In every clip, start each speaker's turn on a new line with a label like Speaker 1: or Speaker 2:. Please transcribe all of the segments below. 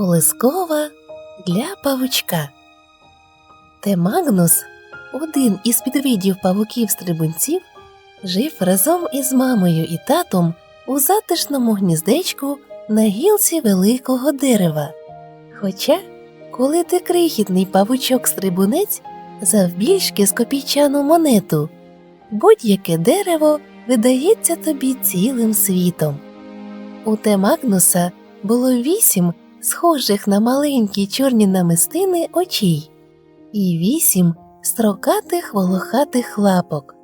Speaker 1: Колискова для павучка. Темагнус, один із підвидів павуків-стрибунців, жив разом із мамою і татом у затишному гніздечку на гілці великого дерева. Хоча, коли ти крихітний павучок-стрибунець завбільшки з копійчану монету, будь-яке дерево видається тобі цілим світом. У Темагнуса було вісім схожих на маленькі чорні намистини очей і вісім строкатих волохатих лапок.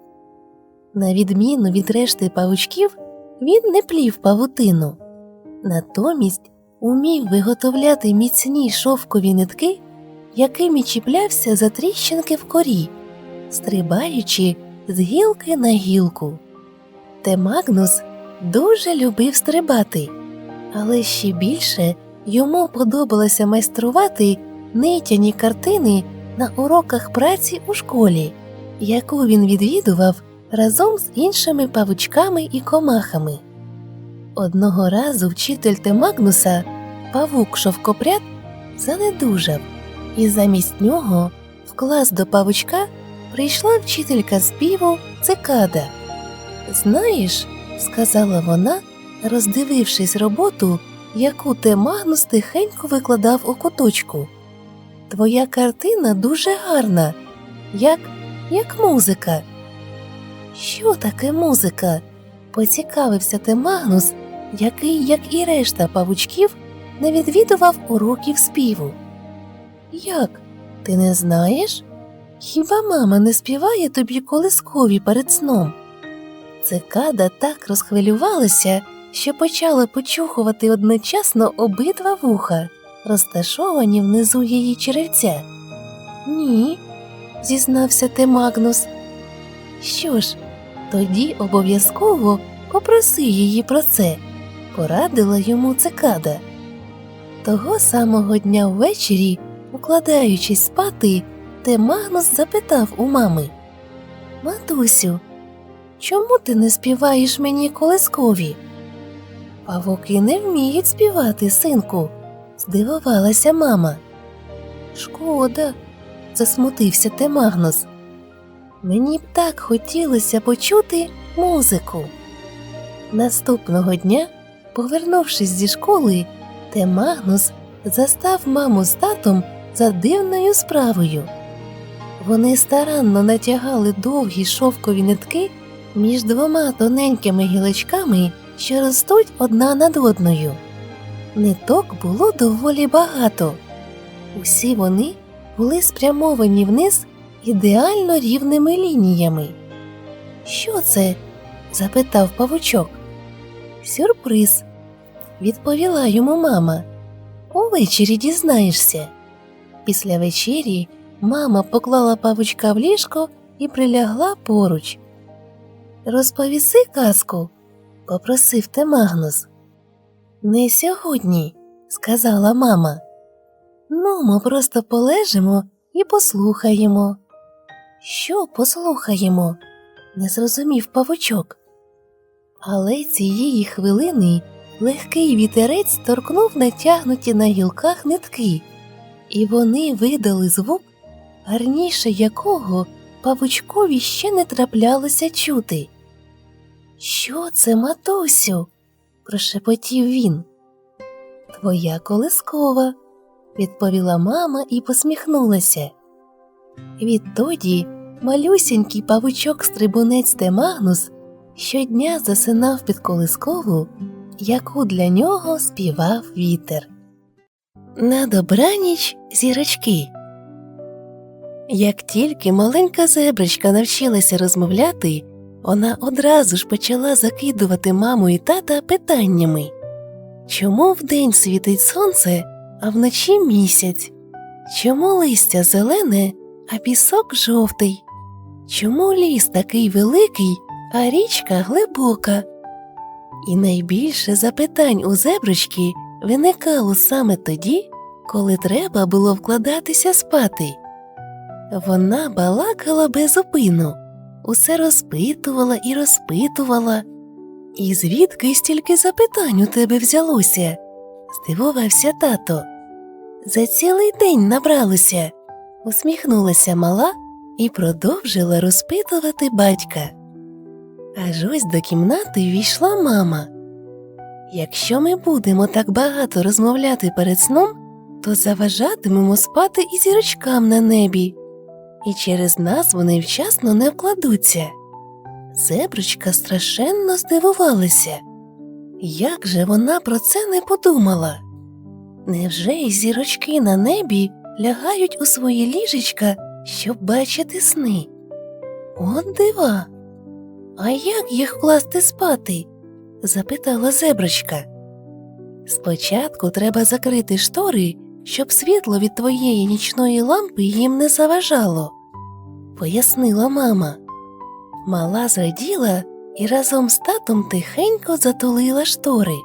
Speaker 1: На відміну від решти павучків, він не плів павутину, натомість умів виготовляти міцні шовкові нитки, якими чіплявся за тріщинки в корі, стрибаючи з гілки на гілку. Темагнус дуже любив стрибати, але ще більше йому подобалося майструвати нитяні картини на уроках праці у школі, яку він відвідував разом з іншими павучками і комахами. Одного разу вчитель Темагнуса, павук шовкопряд, занедужав, і замість нього в клас до павучка прийшла вчителька співу цикада. Знаєш, сказала вона, роздивившись роботу, яку Темагнус тихенько викладав у куточку. Твоя картина дуже гарна, як, як музика. Що таке музика? поцікавився Темагнус, який, як і решта павучків, не відвідував уроків співу. Як? Ти не знаєш? Хіба мама не співає тобі колискові перед сном? Цикада так розхвилювалася, що почала почухувати одночасно обидва вуха, розташовані внизу її черевця. Ні, зізнався Темагнус. Що ж, тоді обов'язково попроси її про це, порадила йому цикада. Того самого дня ввечері, укладаючись спати, Темагнус запитав у мами Матусю, чому ти не співаєш мені колискові? Павуки не вміють співати, синку, здивувалася мама. Шкода, засмутився Темагнус. Мені б так хотілося почути музику. Наступного дня, повернувшись зі школи, Темагнус застав маму з татом за дивною справою. Вони старанно натягали довгі шовкові нитки між двома тоненькими гілочками, що ростуть одна над одною. Ниток було доволі багато. Усі вони були спрямовані вниз ідеально рівними лініями. Що це? запитав павучок. Сюрприз, відповіла йому мама. Увечері дізнаєшся. Після вечері мама поклала павучка в ліжко і прилягла поруч. Розповіси казку, попросив Темагнус. Не сьогодні, сказала мама. Ну, ми просто полежимо і послухаємо. Що послухаємо? не зрозумів павучок. Але цієї хвилини легкий вітерець торкнув натягнуті на гілках нитки, і вони видали звук, гарніше якого павучкові ще не траплялося чути. Що це, матусю? прошепотів він. Твоя колискова, відповіла мама і посміхнулася. Відтоді малюсінький павучок стрибунець Темагнус щодня засинав під колискову, яку для нього співав вітер. На добраніч зірочки. Як тільки маленька зебричка навчилася розмовляти, вона одразу ж почала закидувати маму і тата питаннями чому вдень світить сонце, а вночі місяць? Чому листя зелене, а пісок жовтий? Чому ліс такий великий, а річка глибока? І найбільше запитань у зеброчки виникало саме тоді, коли треба було вкладатися спати. Вона балакала без опину, усе розпитувала і розпитувала. І звідки стільки запитань у тебе взялося? здивувався тато. За цілий день набралося, усміхнулася мала і продовжила розпитувати батька. Аж ось до кімнати війшла мама. Якщо ми будемо так багато розмовляти перед сном, то заважатимемо спати і зірочкам на небі, і через нас вони вчасно не вкладуться. Зеброчка страшенно здивувалася. Як же вона про це не подумала? Невже й зірочки на небі лягають у свої ліжечка, щоб бачити сни? От дива. А як їх класти спати? запитала зеброчка. Спочатку треба закрити штори, щоб світло від твоєї нічної лампи їм не заважало, пояснила мама. Мала зраділа і разом з татом тихенько затулила штори.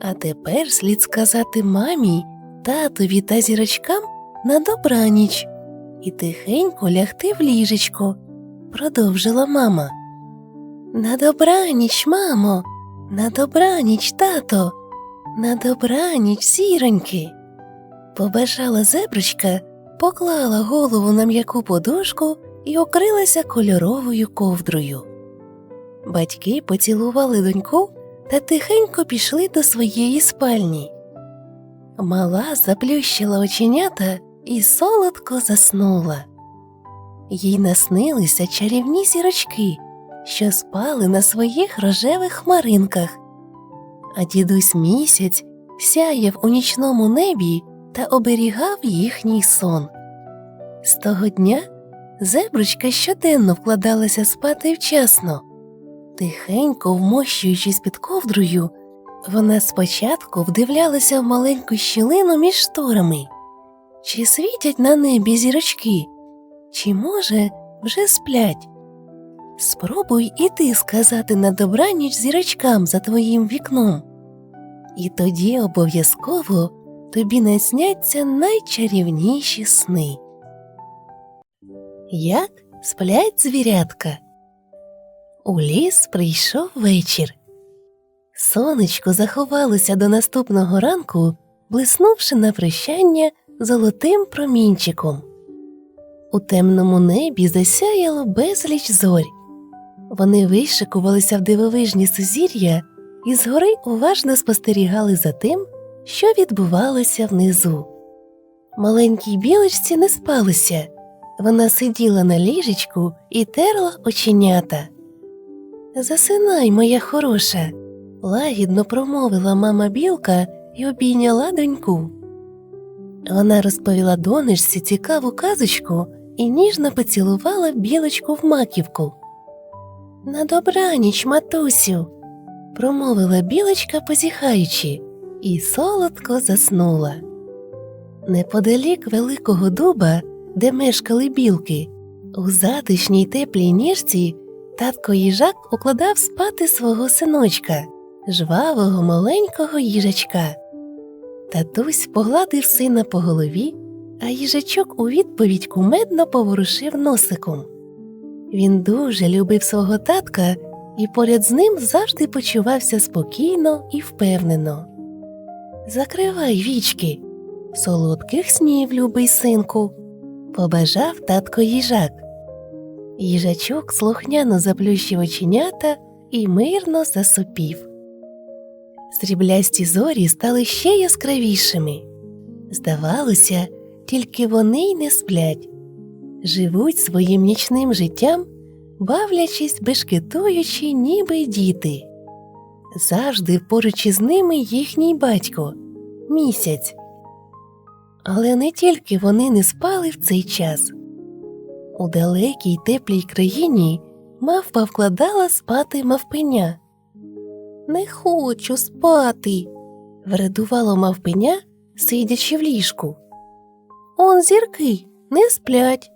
Speaker 1: А тепер слід сказати мамі, татові та зірочкам на добраніч і тихенько лягти в ліжечко, продовжила мама. На добраніч, мамо, на добраніч, тато, на добраніч, зіроньки. Побажала зеброчка, поклала голову на м'яку подушку і окрилася кольоровою ковдрою. Батьки поцілували доньку та тихенько пішли до своєї спальні. Мала заплющила оченята і солодко заснула. Їй наснилися чарівні зірочки, що спали на своїх рожевих хмаринках, а дідусь місяць сяяв у нічному небі та оберігав їхній сон. З того дня зеброчка щоденно вкладалася спати вчасно. Тихенько вмощуючись під ковдрою, вона спочатку вдивлялася в маленьку щілину між шторами. Чи світять на небі зірочки, чи, може, вже сплять? Спробуй і ти сказати на добраніч зірочкам за твоїм вікном. І тоді обов'язково тобі насняться найчарівніші сни. Як сплять звірятка? У ліс прийшов вечір. Сонечко заховалося до наступного ранку, блиснувши на прощання золотим промінчиком. У темному небі засяяло безліч зорь. Вони вишикувалися в дивовижні сузір'я і згори уважно спостерігали за тим, що відбувалося внизу. Маленькій білочці не спалося. Вона сиділа на ліжечку і терла оченята. Засинай, моя хороша, лагідно промовила мама білка і обійняла доньку. Вона розповіла донечці цікаву казочку і ніжно поцілувала білочку в маківку. На добраніч, матусю, промовила білочка, позіхаючи, і солодко заснула. Неподалік великого дуба, де мешкали білки, у затишній теплій ніжці татко їжак укладав спати свого синочка, жвавого маленького їжачка. Татусь погладив сина по голові, а їжачок у відповідь кумедно поворушив носиком. Він дуже любив свого татка і поряд з ним завжди почувався спокійно і впевнено. Закривай вічки, солодких снів, любий синку, побажав татко їжак. Їжачок слухняно заплющив оченята і мирно засопів. Сріблясті зорі стали ще яскравішими. Здавалося, тільки вони й не сплять, живуть своїм нічним життям, бавлячись, бешкетуючи, ніби діти. Завжди поруч із ними їхній батько місяць. Але не тільки вони не спали в цей час. У далекій теплій країні мавпа вкладала спати мавпеня. Не хочу спати, вредувало мавпеня, сидячи в ліжку. Он зірки не сплять.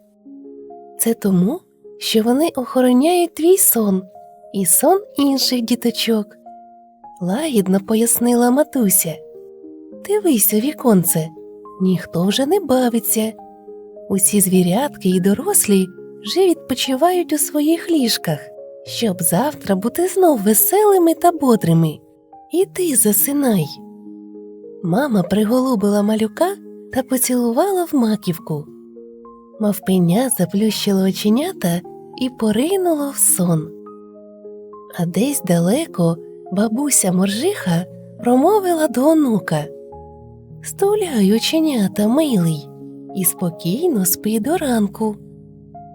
Speaker 1: Це тому, що вони охороняють твій сон і сон інших діточок. Лагідно пояснила матуся. Дивись у віконце, ніхто вже не бавиться. Усі звірятки і дорослі вже відпочивають у своїх ліжках, щоб завтра бути знов веселими та бодрими. І ти засинай. Мама приголубила малюка та поцілувала в маківку. Мавпеня заплющило оченята і поринуло в сон. А десь далеко бабуся моржиха промовила до онука Стуляй оченята, милий, і спокійно спи до ранку.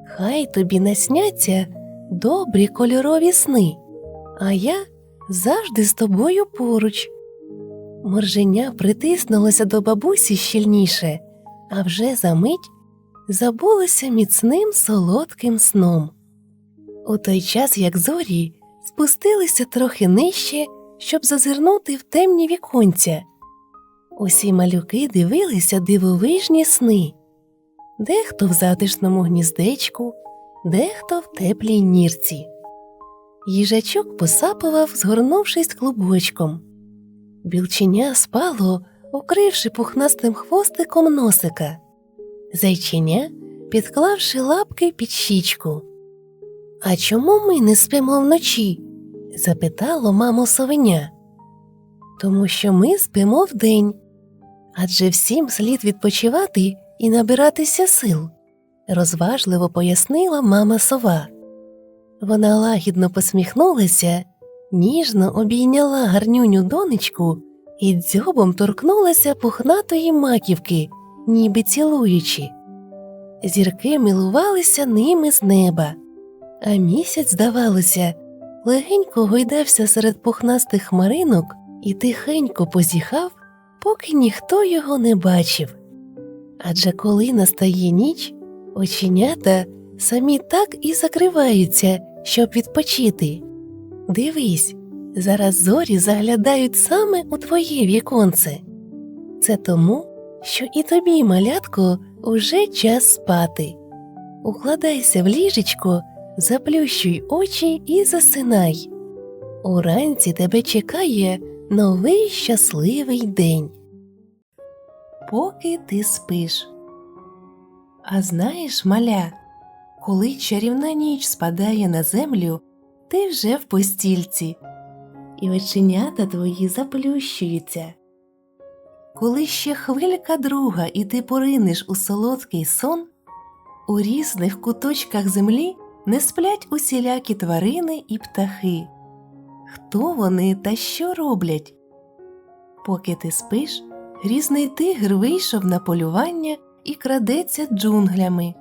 Speaker 1: Хай тобі насняться добрі кольорові сни, а я завжди з тобою поруч. Морженя притиснулося до бабусі щільніше, а вже за мить забулося міцним солодким сном. У той час, як зорі, спустилися трохи нижче, щоб зазирнути в темні віконця. Усі малюки дивилися дивовижні сни дехто в затишному гніздечку, дехто в теплій нірці. Їжачок посапував, згорнувшись клубочком. Білченя спало, укривши пухнастим хвостиком носика. Зайченя, підклавши лапки під щічку. А чому ми не спимо вночі? Запитало мамо совеня. Тому що ми спимо вдень. Адже всім слід відпочивати і набиратися сил, розважливо пояснила мама сова. Вона лагідно посміхнулася, ніжно обійняла гарнюню донечку і дзьобом торкнулася пухнатої маківки, ніби цілуючи. Зірки милувалися ними з неба, а місяць, здавалося, легенько гойдався серед пухнастих хмаринок і тихенько позіхав, поки ніхто його не бачив. Адже коли настає ніч, оченята самі так і закриваються, щоб відпочити. Дивись, зараз зорі заглядають саме у твоє віконце. Це тому, що і тобі, малятко, уже час спати. Укладайся в ліжечко, заплющуй очі і засинай. Уранці тебе чекає новий щасливий день. Поки ти спиш. А знаєш, маля, коли чарівна ніч спадає на землю, ти вже в постільці, і оченята твої заплющуються. Коли ще хвилька друга, і ти поринеш у солодкий сон, у різних куточках землі не сплять усілякі тварини і птахи. Хто вони та що роблять? Поки ти спиш, грізний тигр вийшов на полювання і крадеться джунглями.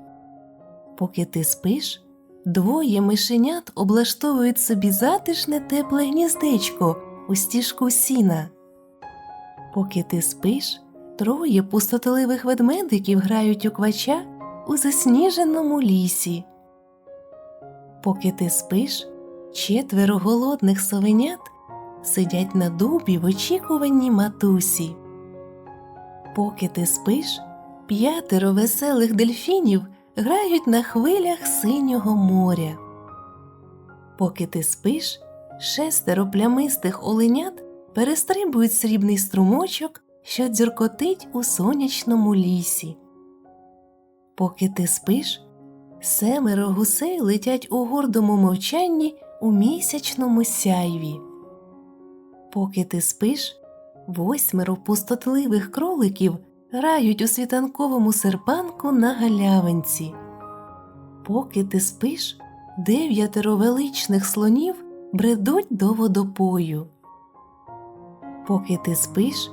Speaker 1: Поки ти спиш, двоє мишенят облаштовують собі затишне тепле гніздечко у стіжку сіна. Поки ти спиш, троє пустотливих ведмедиків грають у квача у засніженому лісі. Поки ти спиш, четверо голодних совенят сидять на дубі в очікуванні матусі. Поки ти спиш, п'ятеро веселих дельфінів грають на хвилях синього моря. Поки ти спиш, шестеро плямистих оленят перестрибують срібний струмочок, що дзюркотить у сонячному лісі. Поки ти спиш, семеро гусей летять у гордому мовчанні у місячному сяйві. Поки ти спиш, восьмеро пустотливих кроликів грають у світанковому серпанку на галявинці. Поки ти спиш, дев'ятеро величних слонів бредуть до водопою. Поки ти спиш,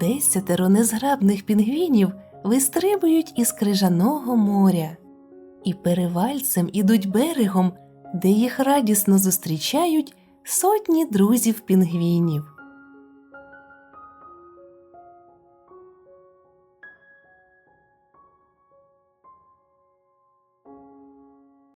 Speaker 1: десятеро незграбних пінгвінів вистрибують із крижаного моря і перевальцем ідуть берегом, де їх радісно зустрічають сотні друзів пінгвінів.